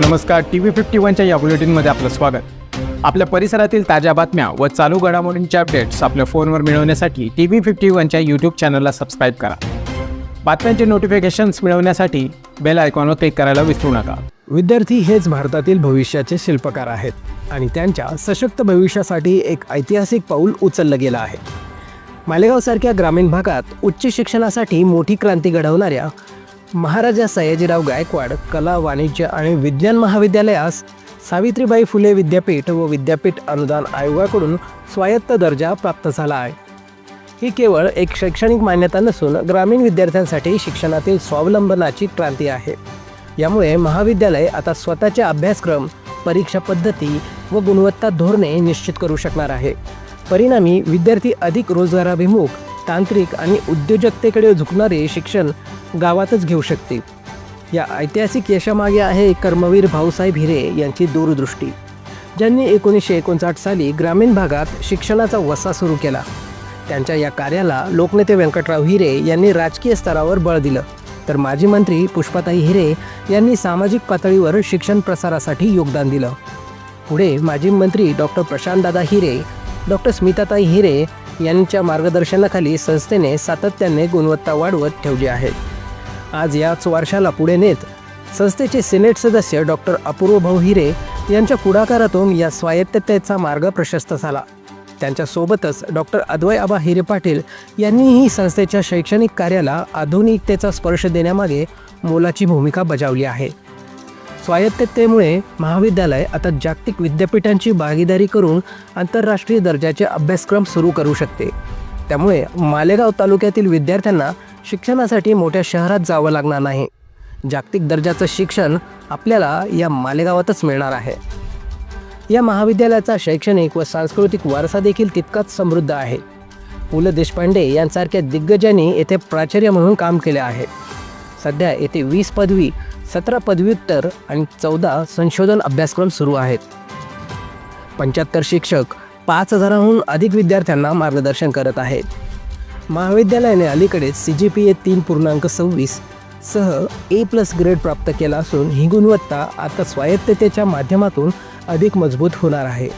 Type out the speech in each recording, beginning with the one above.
नमस्कार T V fifty वनच्या या बुलेटिनमध्ये आपलं स्वागत. आपल्या परिसरातील ताज्या बातम्या व चालू घडामोडींचे अपडेट्स आपल्या फोनवर मिळवण्यासाठी टी व्ही फिफ्टी वनच्या यूट्यूब चॅनलला सबस्क्राईब करा. बातम्यांचे नोटिफिकेशन्स मिळवण्यासाठी बेल आयकॉनवर क्लिक करायला विसरू नका. विद्यार्थी हेच भारतातील भविष्याचे शिल्पकार आहेत आणि त्यांच्या सशक्त भविष्यासाठी एक ऐतिहासिक पाऊल उचललं गेलं आहे. मालेगावसारख्या ग्रामीण भागात उच्च शिक्षणासाठी मोठी क्रांती घडवणाऱ्या महाराजा सयाजीराव गायकवाड कला वाणिज्य आणि विज्ञान महाविद्यालयास सावित्रीबाई फुले विद्यापीठ व विद्यापीठ अनुदान आयोगाकडून स्वायत्त दर्जा प्राप्त झाला आहे. ही केवळ एक शैक्षणिक मान्यता नसून ग्रामीण विद्यार्थ्यांसाठी शिक्षणातील स्वावलंबनाची क्रांती आहे. यामुळे महाविद्यालय आता स्वतःचे अभ्यासक्रम परीक्षा पद्धती व गुणवत्ता धोरणे निश्चित करू शकणार आहे. परिणामी विद्यार्थी अधिक रोजगाराभिमुख तांत्रिक आणि उद्योजकतेकडे झुकणारे शिक्षण गावातच घेऊ शकते. या ऐतिहासिक यशामागे आहे कर्मवीर भाऊसाहेब हिरे यांची दूरदृष्टी ज्यांनी एकोणीसशे एकोणसाठ साली ग्रामीण भागात शिक्षणाचा वसा सुरू केला. त्यांच्या या कार्याला लोकनेते व्यंकटराव हिरे यांनी राजकीय स्तरावर बळ दिलं. तर माजी मंत्री पुष्पाताई हिरे यांनी सामाजिक पातळीवर शिक्षण प्रसारासाठी योगदान दिलं. पुढे माजी मंत्री डॉक्टर प्रशांतदादा हिरे डॉक्टर स्मिताताई हिरे यांच्या मार्गदर्शनाखाली संस्थेने सातत्याने गुणवत्ता वाढवत ठेवली आहे. आज याच वर्षाला पुढे नेत संस्थेचे सिनेट सदस्य डॉक्टर अपूर्व भाऊ हिरे यांच्या पुढाकारातून या स्वायत्ततेचा मार्ग प्रशस्त झाला. त्यांच्यासोबतच डॉक्टर अद्वय आबा हिरे पाटील यांनीही संस्थेच्या शैक्षणिक कार्याला आधुनिकतेचा स्पर्श देण्यामागे मोलाची भूमिका बजावली आहे. स्वायत्ततेमुळे महाविद्यालय आता जागतिक विद्यापीठांची भागीदारी करून आंतरराष्ट्रीय दर्जाचे अभ्यासक्रम सुरू करू शकते. त्यामुळे मालेगाव तालुक्यातील विद्यार्थ्यांना शिक्षणासाठी मोठ्या शहरात जावं लागणार नाही. जागतिक दर्जाचं शिक्षण आपल्याला या मालेगावातच मिळणार आहे. या महाविद्यालयाचा शैक्षणिक व सांस्कृतिक वारसा देखील तितकाच समृद्ध आहे. पु ल देशपांडे यांसारख्या दिग्गजांनी येथे प्राचार्य म्हणून काम केले आहे. सध्या येथे वीस पदवी सतरा पदव्युत्तर आणि चौदा संशोधन अभ्यासक्रम सुरू आहेत. पंच्याहत्तर शिक्षक पाच हजाराहून अधिक विद्यार्थ्यांना मार्गदर्शन करत आहेत. महाविद्यालयाने अलीकडेच सी जी पी ए तीन पूर्णांक सव्वीस सह ए प्लस ग्रेड प्राप्त केला असून ही गुणवत्ता आता स्वायत्ततेच्या माध्यमातून अधिक मजबूत होणार आहे.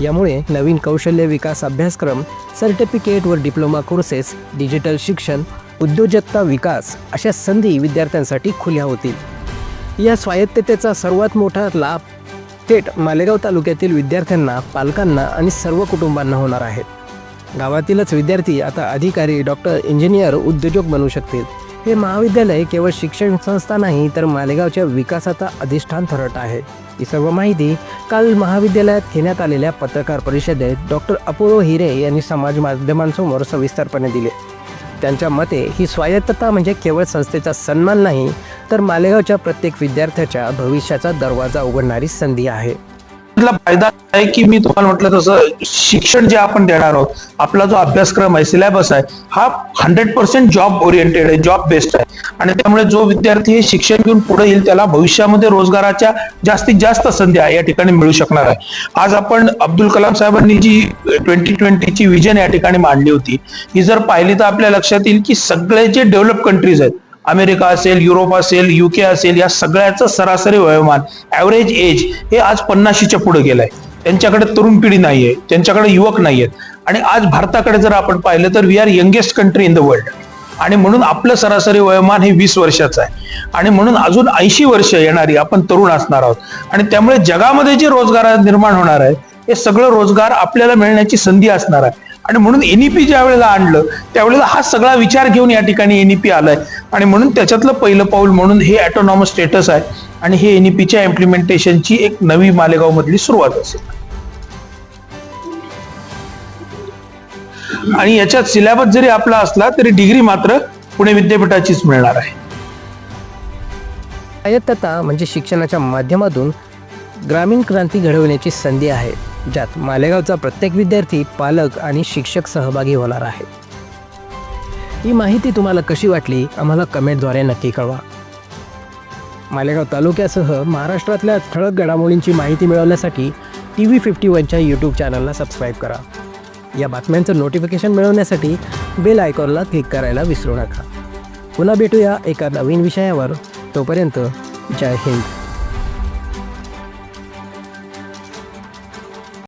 यामुळे नवीन कौशल्य विकास अभ्यासक्रम सर्टिफिकेट व डिप्लोमा कोर्सेस डिजिटल शिक्षण उद्योजकता विकास अशा संधी विद्यार्थ्यांसाठी खुल्या होतील. या स्वायत्ततेचा सर्वात मोठा लाभ थेट मालेगाव तालुक्यातील विद्यार्थ्यांना पालकांना आणि सर्व कुटुंबांना होणार आहेत गावातीलच विद्यार्थी आता अधिकारी डॉक्टर इंजिनियर उद्योजक बनू शकतील. हे महाविद्यालय केवळ शिक्षण संस्था नाही तर मालेगावच्या विकासाचा अधिष्ठान ठरत आहे. ही सर्व माहिती काल महाविद्यालयात घेण्यात आलेल्या पत्रकार परिषदेत डॉक्टर अपूर्व हिरे यांनी समाज माध्यमांसमोर सविस्तरपणे दिले. त्यांच्या मते ही स्वायत्तता म्हणजे केवळ संस्थेचा सन्मान नाही तर मालेगावच्या प्रत्येक विद्यार्थ्याच्या भविष्याचा दरवाजा उघडणारी संधी आहे. त्यातला फायदा आहे की मी तुम्हाला म्हटलं तसं शिक्षण जे आपण देणार आहोत आपला जो अभ्यासक्रम आहे सिलेबस आहे हा हंड्रेड पर्सेंट जॉब ओरिएंटेड आहे जॉब बेस्ड आहे. आणि त्यामुळे जो विद्यार्थी हे शिक्षण घेऊन पुढे येईल त्याला भविष्यामध्ये रोजगाराच्या जास्तीत जास्त संधी या ठिकाणी मिळू शकणार आहे. आज आपण अब्दुल कलाम साहेबांनी जी ट्वेंटी ट्वेंटीची विजन या ठिकाणी मांडली होती ही जर पाहिली तर आपल्या लक्षात येईल की सगळे जे डेव्हलप कंट्रीज आहेत अमेरिका असेल युरोप असेल युके असेल या सगळ्याचं सरासरी वयोमान ॲव्हरेज एज हे आज पन्नाशीच्या पुढे गेलंय. त्यांच्याकडे तरुण पिढी नाहीये त्यांच्याकडे युवक नाहीयेत. आणि आज भारताकडे जर आपण पाहिलं तर we are youngest country in the world आणि म्हणून आपलं सरासरी वयोमान हे वीस वर्षाचं आहे. आणि म्हणून अजून ऐंशी वर्ष येणारी आपण तरुण असणार आहोत. आणि त्यामुळे जगामध्ये जे रोजगार निर्माण होणार आहे हे सगळं रोजगार आपल्याला मिळण्याची संधी असणार आहे. आणि म्हणून एनईपी ज्या वेळेला आणलं त्यावेळेला हा सगळा विचार घेऊन या ठिकाणी एनईपी आलाय. आणि म्हणून त्याच्यातलं पहिलं पाऊल म्हणून हे ऑटोनॉमस स्टेटस आहे. आणि हे एनईपीच्या इम्प्लिमेंटेशनची एक नवी मालेगाव मधली सुरुवात असेल. आणि याच्यात सिलेबस जरी आपला असला तरी डिग्री मात्र पुणे विद्यापीठाचीच मिळणार आहे. स्वायत्तता म्हणजे शिक्षणाच्या माध्यमातून ग्रामीण क्रांती घडवण्याची संधी आहे. ज्यात मालेगावचा प्रत्येक विद्यार्थी पालक आणि शिक्षक सहभागी होणार आहे. ही माहिती तुम्हाला कशी वाटली आम्हाला कमेंटद्वारे नक्की कळवा. मालेगाव तालुक्यासह महाराष्ट्रातल्या ठळक घडामोडींची माहिती मिळवण्यासाठी टी व्ही फिफ्टी वनच्या यूट्यूब चॅनलला सबस्क्राईब करा. या बातम्यांचं नोटिफिकेशन मिळवण्यासाठी बेल आयकॉनला क्लिक करायला विसरू नका. पुन्हा भेटूया एका नवीन विषयावर. तोपर्यंत जय हिंद.